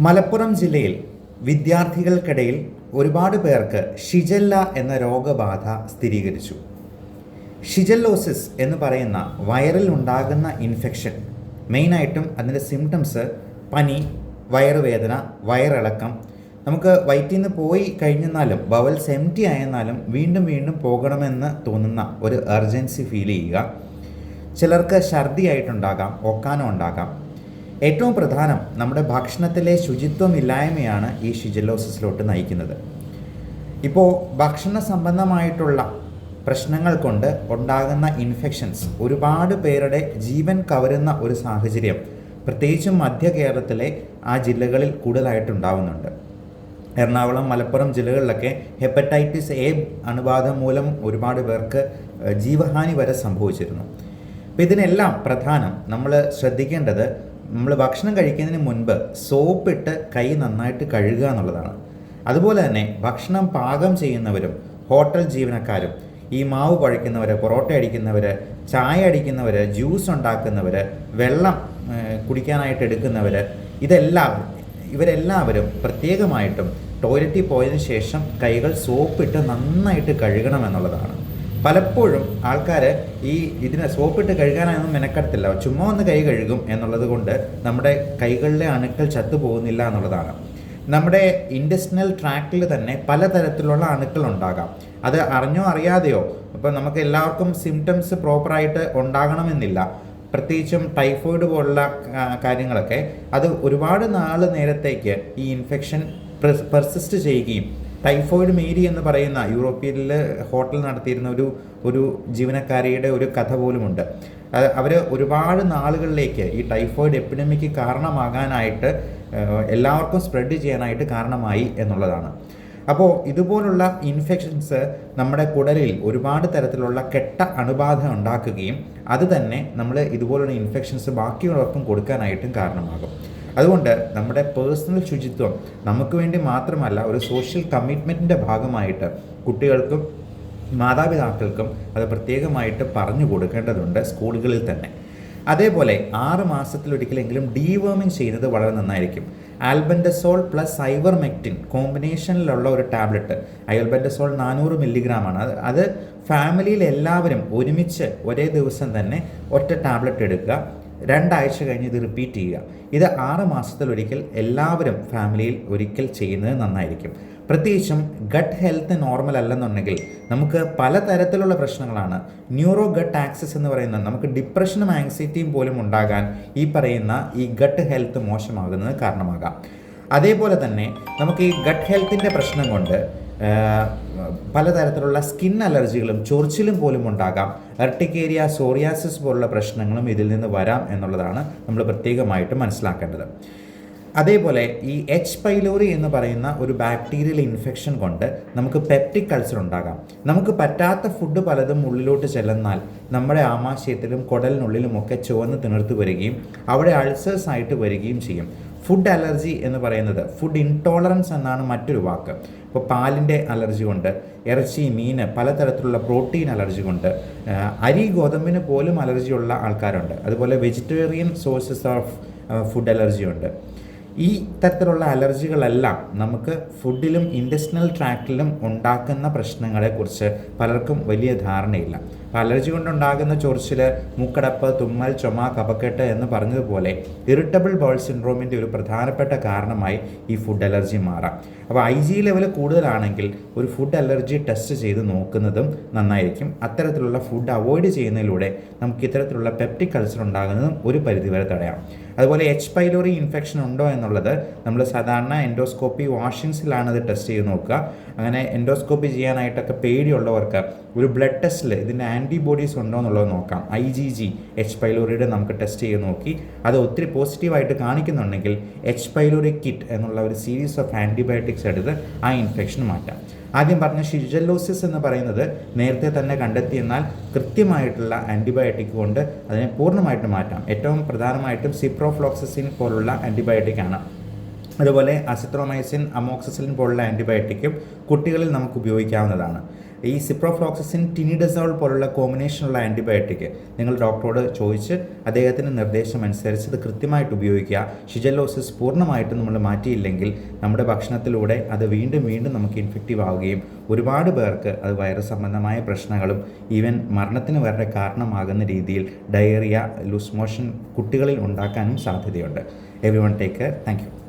മലപ്പുറം ജില്ലയിൽ വിദ്യാർത്ഥികൾക്കിടയിൽ ഒരുപാട് പേർക്ക് ഷിജല്ല എന്ന രോഗബാധ സ്ഥിരീകരിച്ചു. ഷിജല്ലോസിസ് എന്ന് പറയുന്ന വയറിൽ ഉണ്ടാകുന്ന ഇൻഫെക്ഷൻ. മെയിനായിട്ടും അതിന്റെ സിംറ്റംസ് പനി വയറുവേദന വയറിളക്കം. നമുക്ക് വയറ്റിൽ നിന്ന് പോയി കഴിഞ്ഞെന്നാലും ബവൽസ് എം ടി ആയെന്നാലും വീണ്ടും വീണ്ടും പോകണമെന്ന് തോന്നുന്ന ഒരു എർജൻസി ഫീൽ ചെയ്യുക. ചിലർക്ക് ഛർദിയായിട്ടുണ്ടാകാം ഒക്കാനോ ഉണ്ടാകാം. ഏറ്റവും പ്രധാനം നമ്മുടെ ഭക്ഷണത്തിലെ ശുചിത്വമില്ലായ്മയാണ് ഈ ഷിജലോസിസിലോട്ട് നയിക്കുന്നത്. ഇപ്പോൾ ഭക്ഷണ സംബന്ധമായിട്ടുള്ള പ്രശ്നങ്ങൾ കൊണ്ട് ഉണ്ടാകുന്ന ഇൻഫെക്ഷൻസ് ഒരുപാട് പേരുടെ ജീവൻ കവരുന്ന ഒരു സാഹചര്യം പ്രത്യേകിച്ചും മധ്യ കേരളത്തിലെ ആ ജില്ലകളിൽ കൂടുതലായിട്ടുണ്ടാവുന്നുണ്ട്. എറണാകുളം മലപ്പുറം ജില്ലകളിലൊക്കെ ഹെപ്പറ്റൈറ്റിസ് എ അണുബാധ മൂലം ഒരുപാട് പേർക്ക് ജീവഹാനി വരെ സംഭവിച്ചിരുന്നു. അപ്പം ഇതിനെല്ലാം പ്രധാനം നമ്മൾ ശ്രദ്ധിക്കേണ്ടത് നമ്മൾ ഭക്ഷണം കഴിക്കുന്നതിന് മുൻപ് സോപ്പിട്ട് കൈ നന്നായിട്ട് കഴുകുക എന്നുള്ളതാണ്. അതുപോലെ തന്നെ ഭക്ഷണം പാകം ചെയ്യുന്നവരും ഹോട്ടൽ ജീവനക്കാരും ഈ മാവ് കുഴയ്ക്കുന്നവർ പൊറോട്ട അടിക്കുന്നവർ ചായ അടിക്കുന്നവർ ജ്യൂസ് ഉണ്ടാക്കുന്നവർ വെള്ളം കുടിക്കാനായിട്ട് എടുക്കുന്നവർ ഇതെല്ലാം ഇവരെല്ലാവരും പ്രത്യേകമായിട്ടും ടോയ്ലറ്റിൽ പോയതിനു ശേഷം കൈകൾ സോപ്പിട്ട് നന്നായിട്ട് കഴുകണം എന്നുള്ളതാണ്. പലപ്പോഴും ആൾക്കാർ ഈ ഇതിനെ സോപ്പിട്ട് കഴുകാനൊന്നും മെനക്കെടുത്തില്ല. ചുമ്മാ ഒന്ന് കൈ കഴുകും എന്നുള്ളത് കൊണ്ട് നമ്മുടെ കൈകളിലെ അണുക്കൾ ചത്തുപോകുന്നില്ല എന്നുള്ളതാണ്. നമ്മുടെ ഇൻഡസ്ട്രിയൽ ട്രാക്കിൽ തന്നെ പലതരത്തിലുള്ള അണുക്കൾ ഉണ്ടാകാം. അത് അറിഞ്ഞോ അറിയാതെയോ അപ്പോൾ നമുക്ക് എല്ലാവർക്കും സിംറ്റംസ് പ്രോപ്പറായിട്ട് ഉണ്ടാകണമെന്നില്ല. പ്രത്യേകിച്ചും ടൈഫോയിഡ് പോലുള്ള കാര്യങ്ങളൊക്കെ അത് ഒരുപാട് നാൾ നേരത്തേക്ക് ഈ ഇൻഫെക്ഷൻ പെർസിസ്റ്റ് ചെയ്യുകയും ടൈഫോയിഡ് മേരി എന്ന് പറയുന്ന യൂറോപ്പിയനിൽ ഹോട്ടൽ നടത്തിയിരുന്ന ഒരു ഒരു ജീവനക്കാരിയുടെ ഒരു കഥ പോലുമുണ്ട്. അവർ ഒരുപാട് നാളുകളിലേക്ക് ഈ ടൈഫോയിഡ് എപ്പിഡമിക്ക് കാരണമാകാനായിട്ട് എല്ലാവർക്കും സ്പ്രെഡ് ചെയ്യാനായിട്ട് കാരണമായി എന്നുള്ളതാണ്. അപ്പോൾ ഇതുപോലുള്ള ഇൻഫെക്ഷൻസ് നമ്മുടെ കുടലിൽ ഒരുപാട് തരത്തിലുള്ള കെട്ട അണുബാധ ഉണ്ടാക്കുകയും അത് തന്നെ നമ്മൾ ഇതുപോലുള്ള ഇൻഫെക്ഷൻസ് ബാക്കിയുള്ളവർക്കും കൊടുക്കാനായിട്ടും കാരണമാകും. അതുകൊണ്ട് നമ്മുടെ പേഴ്സണൽ ശുചിത്വം നമുക്ക് വേണ്ടി മാത്രമല്ല ഒരു സോഷ്യൽ കമ്മിറ്റ്മെന്റിന്റെ ഭാഗമായിട്ട് കുട്ടികൾക്കും മാതാപിതാക്കൾക്കും അത് പ്രത്യേകമായിട്ട് പറഞ്ഞു കൊടുക്കേണ്ടതുണ്ട് സ്കൂളുകളിൽ തന്നെ. അതേപോലെ ആറ് മാസത്തിലൊരിക്കലെങ്കിലും ഡീവേമിങ് ചെയ്യുന്നത് വളരെ നന്നായിരിക്കും. ആൽബൻഡസോൾ പ്ലസ് ഐവർമെക്റ്റിൻ കോമ്പിനേഷനിലുള്ള ഒരു ടാബ്ലറ്റ് അയൽബൻഡസോൾ നാനൂറ് മില്ലിഗ്രാം ആണ് അത് അത് ഫാമിലിയിൽ എല്ലാവരും ഒരുമിച്ച് ഒരേ ദിവസം തന്നെ ഒറ്റ ടാബ്ലറ്റ് എടുക്കുക. രണ്ടാഴ്ച കഴിഞ്ഞ് ഇത് റിപ്പീറ്റ് ചെയ്യുക. ഇത് ആറ് മാസത്തിലൊരിക്കൽ എല്ലാവരും ഫാമിലിയിൽ ഒരിക്കൽ ചെയ്യുന്നത് നന്നായിരിക്കും. പ്രത്യേകിച്ചും ഗട്ട് ഹെൽത്ത് നോർമൽ അല്ലെന്നുണ്ടെങ്കിൽ നമുക്ക് പലതരത്തിലുള്ള പ്രശ്നങ്ങളാണ്. ന്യൂറോ ഗട്ട് ആക്സസ് എന്ന് പറയുന്ന നമുക്ക് ഡിപ്രഷനും ആങ്സൈറ്റിയും പോലും ഉണ്ടാകാൻ ഈ പറയുന്ന ഈ ഗട്ട് ഹെൽത്ത് മോശമാകുന്നത് കാരണമാകാം. അതേപോലെ തന്നെ നമുക്ക് ഈ ഗട്ട് ഹെൽത്തിന്റെ പ്രശ്നം കൊണ്ട് പലതരത്തിലുള്ള സ്കിൻ അലർജികളും ചൊറിച്ചിലും പോലും ഉണ്ടാകാം. എർട്ടിക്കേരിയ സോറിയാസിസ് പോലുള്ള പ്രശ്നങ്ങളും ഇതിൽ നിന്ന് വരാം എന്നുള്ളതാണ് നമ്മൾ പ്രത്യേകമായിട്ട് മനസ്സിലാക്കേണ്ടത്. അതേപോലെ ഈ എച്ച് പൈലോറി എന്ന് പറയുന്ന ഒരു ബാക്ടീരിയൽ ഇൻഫെക്ഷൻ കൊണ്ട് നമുക്ക് പെപ്റ്റിക് കൾച്ചർ ഉണ്ടാകാം. നമുക്ക് പറ്റാത്ത ഫുഡ് പലതും ഉള്ളിലോട്ട് ചെല്ലുന്നാൽ നമ്മുടെ ആമാശയത്തിലും കുടലിനുള്ളിലുമൊക്കെ ചുവന്ന് തിണർത്ത് വരികയും അവിടെ അൾസേഴ്സ് ആയിട്ട് വരികയും ചെയ്യും. ഫുഡ് അലർജി എന്ന് പറയുന്നത് ഫുഡ് ഇൻടോളറൻസ് എന്നാണ് മറ്റൊരു വാക്ക്. ഇപ്പോൾ പാലിന്റെ അലർജി കൊണ്ട് ഇറച്ചി മീൻ പലതരത്തിലുള്ള പ്രോട്ടീൻ അലർജി കൊണ്ട് അരി ഗോതമ്പിന് പോലും അലർജിയുള്ള ആൾക്കാരുണ്ട്. അതുപോലെ vegetarian sources of food allergy ഉണ്ട്. ഈ തരത്തിലുള്ള അലർജികളെല്ലാം നമുക്ക് ഫുഡിലും ഇൻഡസ്ട്രിയൽ ട്രാക്റ്റിലും ഉണ്ടാക്കുന്ന പ്രശ്നങ്ങളെക്കുറിച്ച് പലർക്കും വലിയ ധാരണയില്ല. അലർജി കൊണ്ടുണ്ടാകുന്ന ചൊറിച്ചിൽ മൂക്കടപ്പ് തുമ്മൽ ചുമ കപക്കെട്ട് എന്ന് പറഞ്ഞതുപോലെ ഇറിറ്റബിൾ ബോൾ സിൻഡ്രോമിന്റെ ഒരു പ്രധാനപ്പെട്ട കാരണമായി ഈ ഫുഡ് അലർജി മാറാം. അപ്പോൾ ഐ ജി ലെവൽ കൂടുതലാണെങ്കിൽ ഒരു ഫുഡ് അലർജി ടെസ്റ്റ് ചെയ്ത് നോക്കുന്നതും നന്നായിരിക്കും. അത്തരത്തിലുള്ള ഫുഡ് അവോയ്ഡ് ചെയ്യുന്നതിലൂടെ നമുക്ക് ഇത്തരത്തിലുള്ള പെപ്റ്റിക് കൾച്ചർ ഉണ്ടാകുന്നതും ഒരു പരിധിവരെ തടയാം. അതുപോലെ എച്ച് പൈലോറി ഇൻഫെക്ഷൻ ഉണ്ടോ എന്നുള്ളത് നമ്മൾ സാധാരണ എൻഡോസ്കോപ്പി വാഷിങ്സിലാണ് അത് ടെസ്റ്റ് ചെയ്ത് നോക്കുക. അങ്ങനെ എൻഡോസ്കോപ്പി ചെയ്യാനായിട്ടൊക്കെ പേടിയുള്ളവർക്ക് ഒരു ബ്ലഡ് ടെസ്റ്റിൽ ഇതിന്റെ ആന്റിബോഡീസ് ഉണ്ടോ എന്നുള്ളത് നോക്കാം. ഐ ജി ജി എച്ച് പൈലോറിയുടെ നമുക്ക് ടെസ്റ്റ് ചെയ്ത് നോക്കി. അത് ഒത്തിരി പോസിറ്റീവായിട്ട് കാണിക്കുന്നുണ്ടെങ്കിൽ എച്ച് പൈലോറി കിറ്റ് എന്നുള്ള ഒരു സീരീസ് ഓഫ് ആന്റിബയോട്ടിക്സ് എടുത്ത് ആ ഇൻഫെക്ഷൻ മാറ്റാം. ആദ്യം പറഞ്ഞ ഷിജല്ലോസിസ് എന്ന് പറയുന്നത് നേരത്തെ തന്നെ കണ്ടെത്തിയെന്നാൽ കൃത്യമായിട്ടുള്ള ആന്റിബയോട്ടിക് കൊണ്ട് അതിനെ പൂർണമായിട്ട് മാറ്റാം. ഏറ്റവും പ്രധാനമായിട്ടും സിപ്രോഫ്ലോക്സിൻ പോലുള്ള ആന്റിബയോട്ടിക് ആണ്. അതുപോലെ അസിത്രോമൈസിൻ അമോക്സിസിലിൻ പോലുള്ള ആന്റിബയോട്ടിക്കും കുട്ടികളിൽ നമുക്ക് ഉപയോഗിക്കാവുന്നതാണ്. ഈ സിപ്രോഫ്ലോക്സിൻ ടിനിഡസോൾ പോലുള്ള കോമ്പിനേഷനുള്ള ആന്റിബയോട്ടിക് നിങ്ങൾ ഡോക്ടറോട് ചോദിച്ച് അദ്ദേഹത്തിന്റെ നിർദ്ദേശം അനുസരിച്ച് ഇത് കൃത്യമായിട്ട് ഉപയോഗിക്കുക. ഷിജലോസിസ് പൂർണമായിട്ടും നമ്മൾ മാറ്റിയില്ലെങ്കിൽ നമ്മുടെ ഭക്ഷണത്തിലൂടെ അത് വീണ്ടും വീണ്ടും നമുക്ക് ഇൻഫെക്റ്റീവ് ആവുകയും ഒരുപാട് പേർക്ക് അത് വൈറസ് സംബന്ധമായ പ്രശ്നങ്ങളും ഈവൻ മരണത്തിന് വരെ കാരണമാകുന്ന രീതിയിൽ ഡയറിയ ലൂസ് മോഷൻ കുട്ടികളിൽ ഉണ്ടാക്കാനും സാധ്യതയുണ്ട്. Every one take care thank you